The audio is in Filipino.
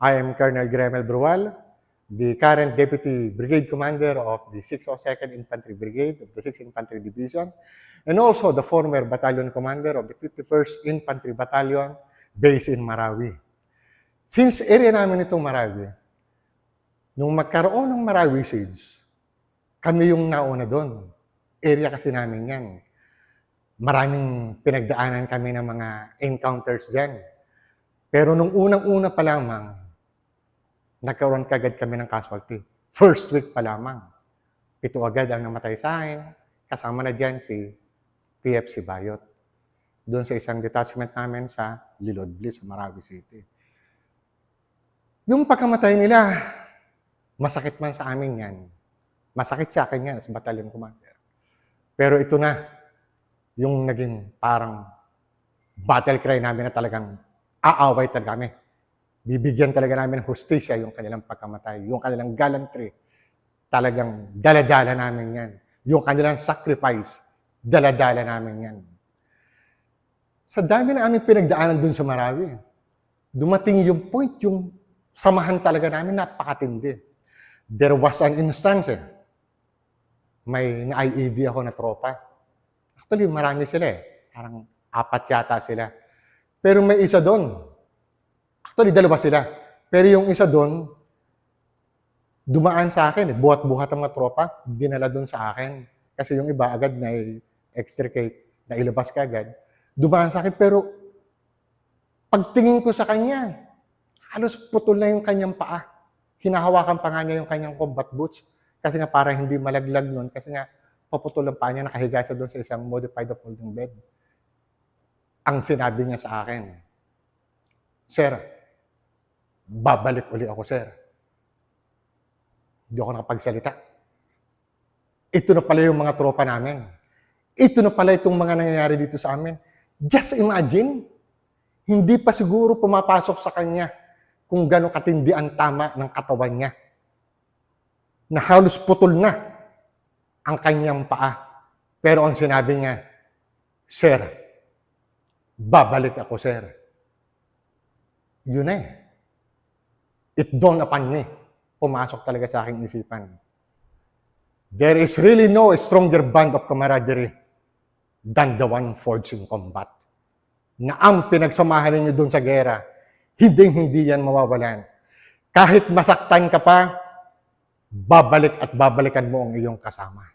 I am Colonel Gremel Brual, the current Deputy Brigade Commander of the 602nd Infantry Brigade of the 6th Infantry Division, and also the former Battalion Commander of the 51st Infantry Battalion based in Marawi. Since area namin itong Marawi, nung magkaroon ng Marawi Siege, kami yung nauna doon. Area kasi namin yan. Maraming pinagdaanan kami ng mga encounters dyan. Pero nung unang-una pa lamang, nagkaroon kagad kami ng casualty. First week pa lamang. Pito agad ang namatay sa akin. Kasama na dyan si PFC Bayot. Doon sa isang detachment namin sa Lilod Bliss, sa Marawi City. Yung pagkamatay nila, masakit man sa amin yan. Masakit sa akin yan as battalion commander. Pero ito na, yung naging parang battle cry namin na talagang aaway talaga kami. Bibigyan talaga namin ng hustisya yung kanilang pagkamatay, yung kanilang gallantry. Talagang daladala namin yan. Yung kanilang sacrifice, daladala namin yan. Sa dami na aming pinagdaanan dun sa Marawi, dumating yung point, yung samahan talaga namin napakatindi. There was an instance, eh. may na-IED ako na tropa. Actually, marami sila eh. Parang apat yata sila. Pero may isa doon. Actually, dalawa sila. Pero yung isa doon, dumaan sa akin. Eh. Buhat-buhat ang mga tropa, dinala doon sa akin. Kasi yung iba agad na extricate, na ilabas ka agad. Dumaan sa akin, pero pagtingin ko sa kanya, halos putol na yung kanyang paa. Hinahawakan pa nga niya yung kanyang combat boots. Kasi nga para hindi malaglag nun. Kasi nga, paputol ang paa niya, nakahiga siya doon sa isang modified folding bed. Ang sinabi niya sa akin, Sir, babalik uli ako, sir. Hindi ako nakapagsalita. Ito na pala yung mga tropa namin. Ito na pala itong mga nangyayari dito sa amin. Just imagine, hindi pa siguro pumapasok sa kanya kung gano'ng katindi ang tama ng katawan niya. Na halos putol na ang kanyang paa. Pero ang sinabi niya, Sir, babalik ako, sir. Yun na eh. It dawned upon me. Pumasok talaga sa aking isipan. There is really no stronger band of camaraderie than the one forged in combat. Na ang pinagsamahan ninyo doon sa gera, hindi-hindi yan mawawalan. Kahit masaktan ka pa, babalik at babalikan mo ang iyong kasama.